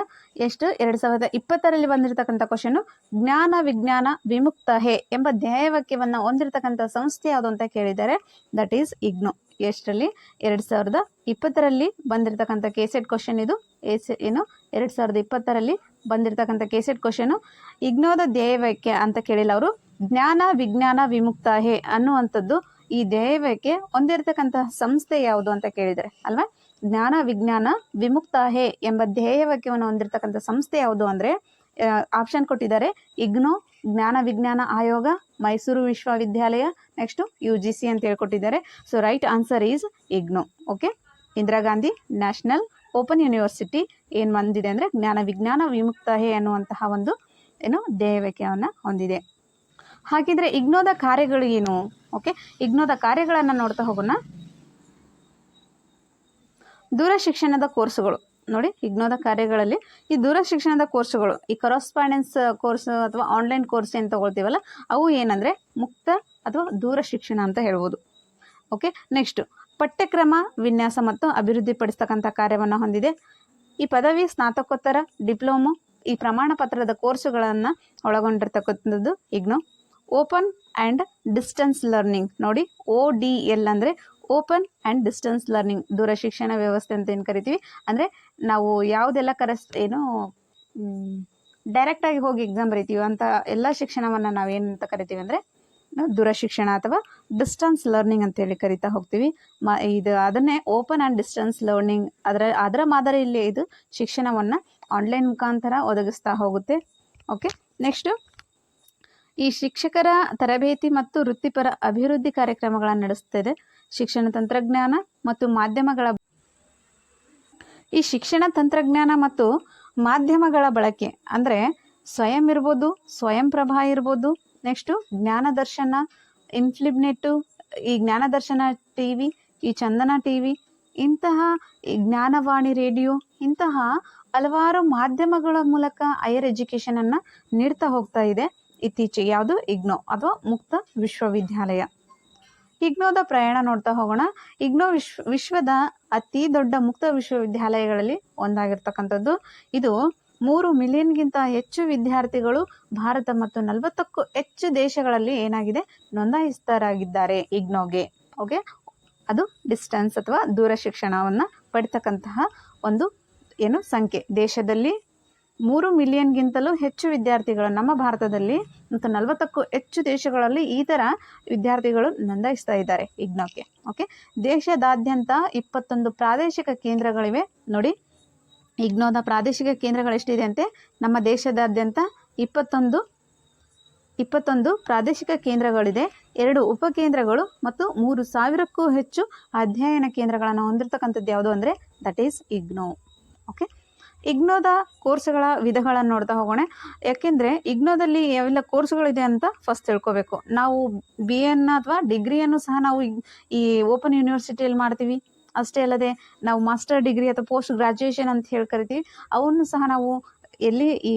ಎಷ್ಟು, ಎರಡು ಸಾವಿರದ ಇಪ್ಪತ್ತರಲ್ಲಿ ಬಂದಿರತಕ್ಕಂಥ ಕ್ವಶನು ಜ್ಞಾನ ವಿಜ್ಞಾನ ವಿಮುಕ್ತ ಹೇ ಎಂಬ ಧ್ಯೇಯವಾಕ್ಯವನ್ನು ಹೊಂದಿರತಕ್ಕಂಥ ಸಂಸ್ಥೆ ಯಾವುದು ಅಂತ ಕೇಳಿದ್ದಾರೆ ದಟ್ ಈಸ್ ಇಗ್ನೋ. ಎಷ್ಟರಲ್ಲಿ? ಎರಡು ಸಾವಿರದ ಇಪ್ಪತ್ತರಲ್ಲಿ ಬಂದಿರತಕ್ಕಂಥ ಕೇಸೆಟ್ ಕ್ವಶನ್ ಇದು. ಎಸ್ ಏನು? ಎರಡು ಸಾವಿರದ ಇಪ್ಪತ್ತರಲ್ಲಿ ಬಂದಿರತಕ್ಕಂಥ ಕೇಸೆಟ್ ಕ್ವಶನು ಇಗ್ನೋದ ಧ್ಯೇಯವಾಕ್ಯ ಅಂತ ಕೇಳಿಲ್ಲ ಅವರು. ಜ್ಞಾನ ವಿಜ್ಞಾನ ವಿಮುಕ್ತ ಹೇ ಅನ್ನುವಂಥದ್ದು ಈ ಧ್ಯೇಯವಾಕ್ಯ ಹೊಂದಿರತಕ್ಕಂತಹ ಸಂಸ್ಥೆ ಯಾವುದು ಅಂತ ಕೇಳಿದರೆ, ಅಲ್ವಾ? ಜ್ಞಾನ ವಿಜ್ಞಾನ ವಿಮುಕ್ತ ಹೇ ಎಂಬ ಧ್ಯೇಯವಾಕ್ಯವನ್ನು ಹೊಂದಿರತಕ್ಕಂಥ ಸಂಸ್ಥೆ ಯಾವುದು ಅಂದರೆ ಆಪ್ಷನ್ ಕೊಟ್ಟಿದ್ದಾರೆ. ಇಗ್ನೋ, ಜ್ಞಾನ ವಿಜ್ಞಾನ ಆಯೋಗ, ಮೈಸೂರು ವಿಶ್ವವಿದ್ಯಾಲಯ ನೆಕ್ಸ್ಟು ಯು ಜಿ ಸಿ ಅಂತ ಹೇಳ್ಕೊಟ್ಟಿದ್ದಾರೆ. So right answer is IGNOU. Okay Indira Gandhi national open university ಏನು ಬಂದಿದೆ ಅಂದರೆ ಜ್ಞಾನ ವಿಜ್ಞಾನ ವಿಮುಕ್ತ ಹೇ ಅನ್ನುವಂತಹ ಒಂದು, ಏನು ಧ್ಯೇಯವಾಕ್ಯವನ್ನು ಹೊಂದಿದೆ. ಹಾಗಿದ್ರೆ ಇಗ್ನೋದ ಕಾರ್ಯಗಳು ಏನು? ಓಕೆ ಇಗ್ನೋದ ಕಾರ್ಯಗಳನ್ನು ನೋಡ್ತಾ ಹೋಗೋಣ. ದೂರ ಶಿಕ್ಷಣದ ಕೋರ್ಸುಗಳು ನೋಡಿ, ಇಗ್ನೋದ ಕಾರ್ಯಗಳಲ್ಲಿ ಈ ದೂರ ಶಿಕ್ಷಣದ ಕೋರ್ಸುಗಳು, ಈ ಕರಸ್ಪಾಂಡೆನ್ಸ್ ಕೋರ್ಸ್ ಅಥವಾ ಆನ್ಲೈನ್ ಕೋರ್ಸ್ ಏನು ತೊಗೊಳ್ತೀವಲ್ಲ, ಅವು ಏನಂದರೆ ಮುಕ್ತ ಅಥವಾ ದೂರ ಶಿಕ್ಷಣ ಅಂತ ಹೇಳ್ಬೋದು. ಓಕೆ ನೆಕ್ಸ್ಟು ಪಠ್ಯಕ್ರಮ ವಿನ್ಯಾಸ ಮತ್ತು ಅಭಿವೃದ್ಧಿಪಡಿಸ್ತಕ್ಕಂಥ ಕಾರ್ಯವನ್ನು ಹೊಂದಿದೆ. ಈ ಪದವಿ, ಸ್ನಾತಕೋತ್ತರ, ಡಿಪ್ಲೊಮೊ, ಈ ಪ್ರಮಾಣ ಪತ್ರದ ಕೋರ್ಸುಗಳನ್ನು ಒಳಗೊಂಡಿರ್ತಕ್ಕಂಥದ್ದು IGNOU. Open and distance learning ನೋಡಿ ಓ ಡಿ ಎಲ್ ಅಂದರೆ ಓಪನ್ ಆ್ಯಂಡ್ ಡಿಸ್ಟೆನ್ಸ್ ಲರ್ನಿಂಗ್, ದೂರ ಶಿಕ್ಷಣ ವ್ಯವಸ್ಥೆ ಅಂತ ಏನು ಕರಿತೀವಿ? ಅಂದರೆ ನಾವು ಯಾವುದೆಲ್ಲ ಕರೆಸ್ ಏನು ಡೈರೆಕ್ಟಾಗಿ ಹೋಗಿ ಎಕ್ಸಾಮ್ ಬರಿತೀವಿ ಅಂತ ಎಲ್ಲ ಶಿಕ್ಷಣವನ್ನು ನಾವೇನಂತ ಕರಿತೀವಿ ಅಂದರೆ ದೂರ ಶಿಕ್ಷಣ ಅಥವಾ ಡಿಸ್ಟೆನ್ಸ್ ಲರ್ನಿಂಗ್ ಅಂತೇಳಿ ಕರಿತಾ ಹೋಗ್ತೀವಿ. ಮ, ಇದು ಅದನ್ನೇ ಓಪನ್ ಆ್ಯಂಡ್ ಡಿಸ್ಟೆನ್ಸ್ ಲರ್ನಿಂಗ್ ಅದರ ಅದರ ಮಾದರಿಯಲ್ಲಿ ಇದು ಶಿಕ್ಷಣವನ್ನು ಆನ್ಲೈನ್ ಮುಖಾಂತರ ಒದಗಿಸ್ತಾ ಹೋಗುತ್ತೆ. ಓಕೆ ನೆಕ್ಸ್ಟು ಈ ಶಿಕ್ಷಕರ ತರಬೇತಿ ಮತ್ತು ವೃತ್ತಿಪರ ಅಭಿವೃದ್ಧಿ ಕಾರ್ಯಕ್ರಮಗಳನ್ನು ನಡೆಸ್ತಿದೆ ಶಿಕ್ಷಣ ತಂತ್ರಜ್ಞಾನ ಮತ್ತು ಮಾಧ್ಯಮಗಳ ಈ ಶಿಕ್ಷಣ ತಂತ್ರಜ್ಞಾನ ಮತ್ತು ಮಾಧ್ಯಮಗಳ ಬಳಕೆ ಅಂದರೆ ಸ್ವಯಂ ಇರ್ಬೋದು, ಸ್ವಯಂ ಪ್ರಭಾ ಇರ್ಬೋದು, ನೆಕ್ಸ್ಟು ಜ್ಞಾನದರ್ಶನ ಇನ್ಫ್ಲಿಬ್ನೆಟ್ಟು ಈ ಜ್ಞಾನದರ್ಶನ ಟಿ ವಿ ಈ ಚಂದನ ಟಿ ವಿ ಇಂತಹ ಈ ಜ್ಞಾನವಾಣಿ ರೇಡಿಯೋ, ಇಂತಹ ಹಲವಾರು ಮಾಧ್ಯಮಗಳ ಮೂಲಕ ಹೈಯರ್ ಎಜುಕೇಷನನ್ನು ನೀಡ್ತಾ ಹೋಗ್ತಾ ಇದೆ. ಇತ್ತೀಚೆಗೆ ಯಾವುದು? ಇಗ್ನೋ. ಅಥವಾ ಮುಕ್ತ ವಿಶ್ವವಿದ್ಯಾಲಯ. ಇಗ್ನೋದ ಪ್ರಯಾಣ ನೋಡ್ತಾ ಹೋಗೋಣ. ಇಗ್ನೋ ವಿಶ್ವ ವಿಶ್ವದ ಅತಿ ದೊಡ್ಡ ಮುಕ್ತ ವಿಶ್ವವಿದ್ಯಾಲಯಗಳಲ್ಲಿ ಒಂದಾಗಿರ್ತಕ್ಕಂಥದ್ದು. ಇದು ಮೂರು ಮಿಲಿಯನ್ಗಿಂತ ಹೆಚ್ಚು ವಿದ್ಯಾರ್ಥಿಗಳು ಭಾರತ ಮತ್ತು ನಲವತ್ತಕ್ಕೂ ಹೆಚ್ಚು ದೇಶಗಳಲ್ಲಿ ಏನಾಗಿದೆ? ನೋಂದಾಯಿಸ್ತರಾಗಿದ್ದಾರೆ ಇಗ್ನೋಗೆ. ಓಕೆ? ಅದು ಡಿಸ್ಟೆನ್ಸ್ ಅಥವಾ ದೂರ ಶಿಕ್ಷಣವನ್ನು ಪಡಿತಕ್ಕಂತಹ ಒಂದು ಏನು ಸಂಖ್ಯೆ. ದೇಶದಲ್ಲಿ ಮೂರು ಮಿಲಿಯನ್ಗಿಂತಲೂ ಹೆಚ್ಚು ವಿದ್ಯಾರ್ಥಿಗಳು ನಮ್ಮ ಭಾರತದಲ್ಲಿ ಮತ್ತು ನಲವತ್ತಕ್ಕೂ ಹೆಚ್ಚು ದೇಶಗಳಲ್ಲಿ ಈ ಥರ ವಿದ್ಯಾರ್ಥಿಗಳು ನೋಂದಾಯಿಸ್ತಾ ಇದ್ದಾರೆ ಇಗ್ನೋಕ್ಕೆ, ಓಕೆ? ದೇಶದಾದ್ಯಂತ ಇಪ್ಪತ್ತೊಂದು ಪ್ರಾದೇಶಿಕ ಕೇಂದ್ರಗಳಿವೆ. ನೋಡಿ, ಇಗ್ನೋದ ಪ್ರಾದೇಶಿಕ ಕೇಂದ್ರಗಳು ಎಷ್ಟಿದೆ ಅಂತೆ? ನಮ್ಮ ದೇಶದಾದ್ಯಂತ ಇಪ್ಪತ್ತೊಂದು ಇಪ್ಪತ್ತೊಂದು ಪ್ರಾದೇಶಿಕ ಕೇಂದ್ರಗಳಿದೆ. ಎರಡು ಉಪಕೇಂದ್ರಗಳು ಮತ್ತು ಮೂರು ಸಾವಿರಕ್ಕೂ ಹೆಚ್ಚು ಅಧ್ಯಯನ ಕೇಂದ್ರಗಳನ್ನು ಹೊಂದಿರತಕ್ಕಂಥದ್ದು ಯಾವುದು ಅಂದರೆ ದಟ್ ಈಸ್ ಇಗ್ನೋ ಇಗ್ನೋದ ಕೋರ್ಸ್ಗಳ ವಿಧಗಳನ್ನು ನೋಡ್ತಾ ಹೋಗೋಣ. ಯಾಕೆಂದರೆ ಇಗ್ನೋದಲ್ಲಿ ಯಾವೆಲ್ಲ ಕೋರ್ಸ್ಗಳಿದೆ ಅಂತ ಫಸ್ಟ್ ತಿಳ್ಕೋಬೇಕು. ನಾವು ಬಿ ಎನ್ ಅಥವಾ ಡಿಗ್ರಿಯನ್ನು ಸಹ ನಾವು ಈ ಓಪನ್ ಯೂನಿವರ್ಸಿಟಿಯಲ್ಲಿ ಮಾಡ್ತೀವಿ. ಅಷ್ಟೇ ಅಲ್ಲದೆ ನಾವು ಮಾಸ್ಟರ್ ಡಿಗ್ರಿ ಅಥವಾ ಪೋಸ್ಟ್ ಗ್ರಾಜ್ಯುಯೇಷನ್ ಅಂತ ಹೇಳಿ ಕರಿತೀವಿ. ಅವನ್ನು ಸಹ ನಾವು ಎಲ್ಲಿ ಈ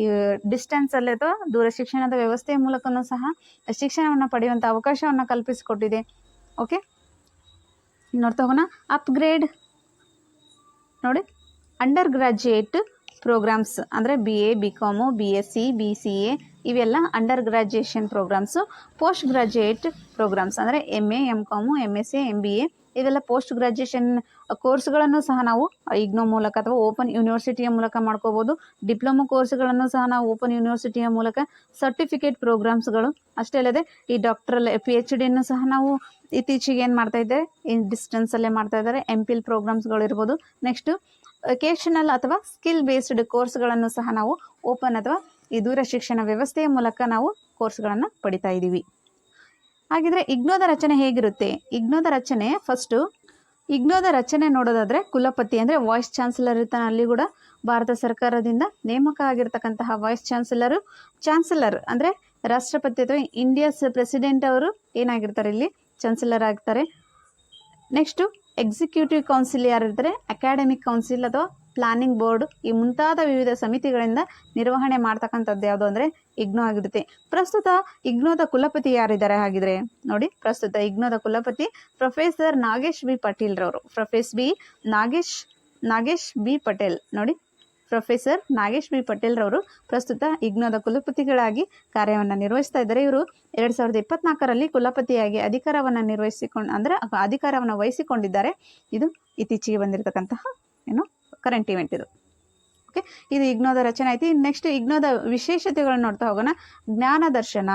ಡಿಸ್ಟೆನ್ಸಲ್ಲಿ ಅಥವಾ ದೂರ ಶಿಕ್ಷಣದ ವ್ಯವಸ್ಥೆಯ ಮೂಲಕನೂ ಸಹ ಶಿಕ್ಷಣವನ್ನು ಪಡೆಯುವಂಥ ಅವಕಾಶವನ್ನು ಕಲ್ಪಿಸಿಕೊಟ್ಟಿದೆ. ಓಕೆ ನೋಡ್ತಾ ಹೋಗೋಣ. ಅಪ್ಗ್ರೇಡ್ ನೋಡಿ. ಅಂಡರ್ ಗ್ರಾಜ್ಯುಯೇಟ್ ಪ್ರೋಗ್ರಾಮ್ಸ್ ಅಂದರೆ B A B com B S C B C A ಇವೆಲ್ಲ under graduation programs post graduate programs ಅಂದರೆ M A M com M S A M B A ಇವೆಲ್ಲ ಪೋಸ್ಟ್ ಗ್ರ್ಯಾಜುಯೇಷನ್ ಕೋರ್ಸ್ಗಳನ್ನು ಸಹ ನಾವು ಇಗ್ನೋ ಮೂಲಕ ಅಥವಾ ಓಪನ್ ಯೂನಿವರ್ಸಿಟಿಯ ಮೂಲಕ ಮಾಡ್ಕೋಬೋದು. ಡಿಪ್ಲೊಮೊ ಕೋರ್ಸ್ಗಳನ್ನು ಸಹ ನಾವು ಓಪನ್ ಯೂನಿವರ್ಸಿಟಿಯ ಮೂಲಕ ಸರ್ಟಿಫಿಕೇಟ್ ಪ್ರೋಗ್ರಾಮ್ಸ್ಗಳು ಅಷ್ಟೇ ಅಲ್ಲದೆ ಈ ಡಾಕ್ಟ್ರಲ್ ಪಿ ಎಚ್ ಡಿಯನ್ನು ಸಹ ನಾವು ಇತ್ತೀಚೆಗೆ ಏನು ಮಾಡ್ತಾ ಇದ್ದಾರೆ ಇನ್ ಡಿಸ್ಟೆನ್ಸಲ್ಲೇ ಮಾಡ್ತಾ ಇದ್ದಾರೆ. ಎಂ ಪಿಲ್ ಪ್ರೋಗ್ರಾಮ್ಸ್ಗಳು ಇರ್ಬೋದು. ನೆಕ್ಸ್ಟು ವೊಕೇಶನಲ್ ಅಥವಾ ಸ್ಕಿಲ್ ಬೇಸ್ಡ್ ಕೋರ್ಸ್ಗಳನ್ನು ಸಹ ನಾವು ಓಪನ್ ಅಥವಾ ಈ ದೂರ ಶಿಕ್ಷಣ ವ್ಯವಸ್ಥೆಯ ಮೂಲಕ ನಾವು ಕೋರ್ಸ್ಗಳನ್ನು ಪಡಿತಾ ಇದ್ದೀವಿ. ಹಾಗಿದ್ರೆ ಇಗ್ನೋದ ರಚನೆ ಹೇಗಿರುತ್ತೆ? ಇಗ್ನೋದ ರಚನೆ ಫಸ್ಟು ಇಗ್ನೋದ ರಚನೆ ನೋಡೋದಾದರೆ ಕುಲಪತಿ ಅಂದರೆ ವಾಯ್ಸ್ ಚಾನ್ಸಲರ್ ಇರ್ತಾನೆ. ಅಲ್ಲಿ ಕೂಡ ಭಾರತ ಸರ್ಕಾರದಿಂದ ನೇಮಕ ಆಗಿರ್ತಕ್ಕಂತಹ ವಾಯ್ಸ್ ಚಾನ್ಸಲರು ಚಾನ್ಸಲರ್ ಅಂದರೆ ರಾಷ್ಟ್ರಪತಿ ಅಥವಾ ಇಂಡಿಯಾಸ್ ಪ್ರೆಸಿಡೆಂಟ್ ಅವರು ಏನಾಗಿರ್ತಾರೆ? ಇಲ್ಲಿ ಚಾನ್ಸಲರ್ ಆಗ್ತಾರೆ. ನೆಕ್ಸ್ಟು ಎಕ್ಸಿಕ್ಯೂಟಿವ್ ಕೌನ್ಸಿಲ್ ಯಾರಿದ್ದರೆ ಅಕಾಡೆಮಿಕ್ ಕೌನ್ಸಿಲ್ ಅಥವಾ ಪ್ಲಾನಿಂಗ್ ಬೋರ್ಡ್ ಈ ಮುಂತಾದ ವಿವಿಧ ಸಮಿತಿಗಳಿಂದ ನಿರ್ವಹಣೆ ಮಾಡ್ತಕ್ಕಂಥದ್ದು ಯಾವುದು ಅಂದರೆ ಇಗ್ನೋ ಆಗಿರುತ್ತೆ. ಪ್ರಸ್ತುತ ಇಗ್ನೋದ ಕುಲಪತಿ ಯಾರಿದ್ದಾರೆ ಹಾಗಿದ್ರೆ? ನೋಡಿ, ಪ್ರಸ್ತುತ ಇಗ್ನೋದ ಕುಲಪತಿ professor Nagesh B ಪಟೇಲ್ರವರು. Professor B Nagesh Nagesh B Patel. ನೋಡಿ ಪ್ರೊಫೆಸರ್ ನಾಗೇಶ್ ಬಿ ಪಟೇಲ್ರವರು ಪ್ರಸ್ತುತ ಇಗ್ನೋದ ಕುಲಪತಿಗಳಾಗಿ ಕಾರ್ಯವನ್ನು ನಿರ್ವಹಿಸ್ತಾ ಇದ್ದಾರೆ. ಇವರು ಎರಡು ಸಾವಿರದ ಇಪ್ಪತ್ನಾಲ್ಕರಲ್ಲಿ ಕುಲಪತಿಯಾಗಿ ಅಧಿಕಾರವನ್ನು ನಿರ್ವಹಿಸಿಕೊಂಡು ಅಂದರೆ ಅಧಿಕಾರವನ್ನು ವಹಿಸಿಕೊಂಡಿದ್ದಾರೆ. ಇದು ಇತ್ತೀಚೆಗೆ ಬಂದಿರತಕ್ಕಂತಹ ಏನು ಕರೆಂಟ್ ಇವೆಂಟ್ ಇದು. ಓಕೆ ಇದು ಇಗ್ನೋದ ರಚನೆ ಐತಿ ನೆಕ್ಸ್ಟ್ ಇಗ್ನೋದ ವಿಶೇಷತೆಗಳನ್ನ ನೋಡ್ತಾ ಹೋಗೋಣ. ಜ್ಞಾನ ದರ್ಶನ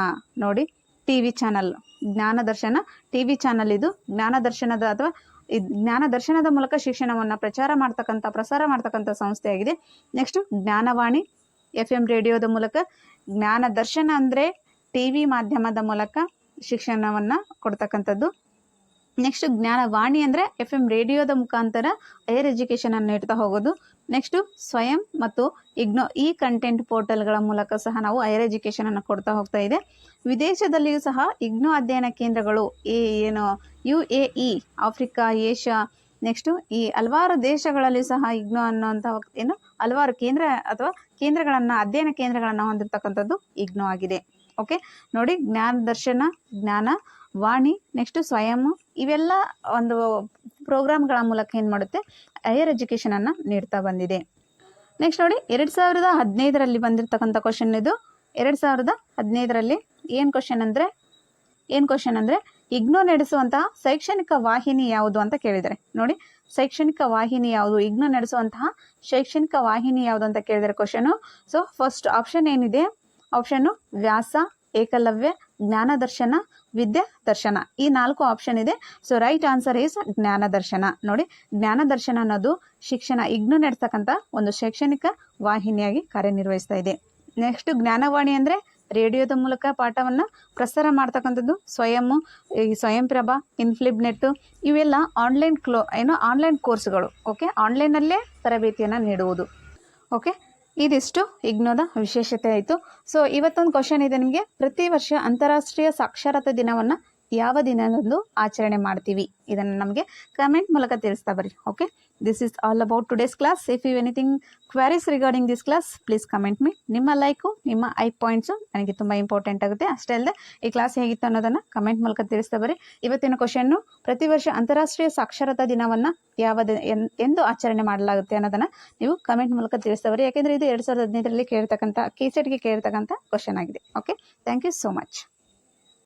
ನೋಡಿ ಟಿ ವಿ ಚಾನಲ್. ಜ್ಞಾನ ದರ್ಶನ ಟಿ ವಿ ಚಾನಲ್ ಇದು. ಜ್ಞಾನ ದರ್ಶನದ ಅಥವಾ ಇದ್- ಜ್ಞಾನ ದರ್ಶನದ ಮೂಲಕ ಶಿಕ್ಷಣವನ್ನು ಪ್ರಚಾರ ಮಾಡ್ತಕ್ಕಂಥ ಪ್ರಸಾರ ಮಾಡ್ತಕ್ಕಂಥ ಸಂಸ್ಥೆಯಾಗಿದೆ. ನೆಕ್ಸ್ಟು ಜ್ಞಾನವಾಣಿ ಎಫ್ ಎಂ ರೇಡಿಯೋದ ಮೂಲಕ ಜ್ಞಾನ ದರ್ಶನ ಅಂದರೆ ಟಿ ವಿ ಮಾಧ್ಯಮದ ಮೂಲಕ ಶಿಕ್ಷಣವನ್ನು ಕೊಡ್ತಕ್ಕಂಥದ್ದು. ನೆಕ್ಸ್ಟ್ ಜ್ಞಾನವಾಣಿ ಅಂದರೆ ಎಫ್ ಎಂ ರೇಡಿಯೋದ ಮುಖಾಂತರ ಹೈಯರ್ ಎಜುಕೇಷನನ್ನು ನೀಡ್ತಾ ಹೋಗೋದು. ನೆಕ್ಸ್ಟು ಸ್ವಯಂ ಮತ್ತು ಇಗ್ನೋ ಈ ಕಂಟೆಂಟ್ ಪೋರ್ಟಲ್ಗಳ ಮೂಲಕ ಸಹ ನಾವು ಹೈಯರ್ ಎಜುಕೇಷನನ್ನು ಕೊಡ್ತಾ ಹೋಗ್ತಾ ಇದೆ. ವಿದೇಶದಲ್ಲಿಯೂ ಸಹ ಇಗ್ನೋ ಅಧ್ಯಯನ ಕೇಂದ್ರಗಳು ಈ ಏನು U A E Africa Asia next ಈ ಹಲವಾರು ದೇಶಗಳಲ್ಲಿ ಸಹ ಇಗ್ನೋ ಅನ್ನುವಂಥ ಏನು ಹಲವಾರು ಕೇಂದ್ರ ಅಥವಾ ಕೇಂದ್ರಗಳನ್ನು ಅಧ್ಯಯನ ಕೇಂದ್ರಗಳನ್ನು ಹೊಂದಿರತಕ್ಕಂಥದ್ದು ಇಗ್ನೋ ಆಗಿದೆ. ಓಕೆ ನೋಡಿ ಜ್ಞಾನ ದರ್ಶನ, ಜ್ಞಾನ ವಾಣಿ, ನೆಕ್ಸ್ಟು ಸ್ವಯಂ, ಇವೆಲ್ಲ ಒಂದು ಪ್ರೋಗ್ರಾಮ್ಗಳ ಮೂಲಕ ಏನು ಮಾಡುತ್ತೆ? ಹೈಯರ್ ಎಜುಕೇಷನನ್ನು ನೀಡ್ತಾ ಬಂದಿದೆ. ನೆಕ್ಸ್ಟ್ ನೋಡಿ, ಎರಡು ಸಾವಿರದ ಹದಿನೈದರಲ್ಲಿ ಬಂದಿರತಕ್ಕಂಥ ಕ್ವಶನ್ ಇದು. ಎರಡು ಸಾವಿರದ ಹದಿನೈದರಲ್ಲಿ ಏನು ಕ್ವಶನ್ ಅಂದರೆ? ಏನು ಕ್ವಶನ್ ಅಂದರೆ, ಇಗ್ನೋ ನಡೆಸುವಂತಹ ಶೈಕ್ಷಣಿಕ ವಾಹಿನಿ ಯಾವುದು ಅಂತ ಕೇಳಿದರೆ ನೋಡಿ, ಶೈಕ್ಷಣಿಕ ವಾಹಿನಿ ಯಾವುದು, ಇಗ್ನೋ ನಡೆಸುವಂತಹ ಶೈಕ್ಷಣಿಕ ವಾಹಿನಿ ಯಾವುದು ಅಂತ ಕೇಳಿದರೆ ಕ್ವಶನು ಸೊ ಫಸ್ಟ್ ಆಪ್ಷನ್ ಏನಿದೆ? ಆಪ್ಷನ್ನು ವ್ಯಾಸ, ಏಕಲವ್ಯ ಜ್ಞಾನ ದರ್ಶನ, ವಿದ್ಯಾ ದರ್ಶನ ಈ ನಾಲ್ಕು ಆಪ್ಷನ್ ಇದೆ. ಸೊ ರೈಟ್ ಆನ್ಸರ್ ಈಸ್ ಜ್ಞಾನ ದರ್ಶನ. ನೋಡಿ, ಜ್ಞಾನ ದರ್ಶನ ಅನ್ನೋದು ಶಿಕ್ಷಣ ಇಗ್ನು ನಡೆಸ್ತಕ್ಕಂಥ ಒಂದು ಶೈಕ್ಷಣಿಕ ವಾಹಿನಿಯಾಗಿ ಕಾರ್ಯನಿರ್ವಹಿಸ್ತಾ ಇದೆ. ನೆಕ್ಸ್ಟ್ ಜ್ಞಾನವಾಣಿ ಅಂದರೆ ರೇಡಿಯೋದ ಮೂಲಕ ಪಾಠವನ್ನು ಪ್ರಸಾರ ಮಾಡ್ತಕ್ಕಂಥದ್ದು ಸ್ವಯಂ, ಈ ಸ್ವಯಂ ಪ್ರಭಾ ಇನ್ಫ್ಲಿಬ್ ನೆಟ್ಟು ಇವೆಲ್ಲ ಆನ್ಲೈನ್ ಕ್ಲೋ ಏನು ಆನ್ಲೈನ್ ಕೋರ್ಸ್ಗಳು ಓಕೆ ಆನ್ಲೈನಲ್ಲೇ ತರಬೇತಿಯನ್ನು ನೀಡುವುದು ಓಕೆ ಇದಿಷ್ಟು ಇಗ್ನೋದ ವಿಶೇಷತೆ ಆಯಿತು. ಸೊ ಇವತ್ತೊಂದು ಕ್ವಶನ್ ಇದೆ ನಿಮಗೆ. ಪ್ರತಿ ವರ್ಷ ಅಂತಾರಾಷ್ಟ್ರೀಯ ಸಾಕ್ಷರತಾ ದಿನವನ್ನು ಯಾವ ದಿನದಂದು ಆಚರಣೆ ಮಾಡ್ತೀವಿ? ಇದನ್ನು ನಮಗೆ ಕಮೆಂಟ್ ಮೂಲಕ ತಿಳಿಸ್ತಾ ಬರ್ರಿ okay this is all about today's class if you anything queries regarding this class please comment me ನಿಮ್ಮ ಲೈಕು ನಿಮ್ಮ ಐ ಪಾಯಿಂಟ್ಸು ನನಗೆ ತುಂಬ ಇಂಪಾರ್ಟೆಂಟ್ ಆಗುತ್ತೆ. ಅಷ್ಟೇ ಅಲ್ಲದೆ ಈ ಕ್ಲಾಸ್ ಹೇಗಿತ್ತು ಅನ್ನೋದನ್ನು ಕಮೆಂಟ್ ಮೂಲಕ ತಿಳಿಸ್ತಾ ಬರ್ರಿ. ಇವತ್ತಿನ ಕ್ವಶನ್ನು ಪ್ರತಿ ವರ್ಷ ಅಂತಾರಾಷ್ಟ್ರೀಯ ಸಾಕ್ಷರತಾ ದಿನವನ್ನು ಯಾವ ಎಂದು ಆಚರಣೆ ಮಾಡಲಾಗುತ್ತೆ ಅನ್ನೋದನ್ನು ನೀವು ಕಮೆಂಟ್ ಮೂಲಕ ತಿಳಿಸ್ತಾ ಬರ್ರಿ. ಯಾಕೆಂದರೆ ಇದು ಎರಡು ಸಾವಿರದ ಹದಿನೈದರಲ್ಲಿ ಕೇಳ್ತಕ್ಕಂಥ ಕೀಸೆಟ್ಗೆ ಕೇಳ್ತಕ್ಕಂಥ ಕ್ವಶನ್ ಆಗಿದೆ okay thank you so much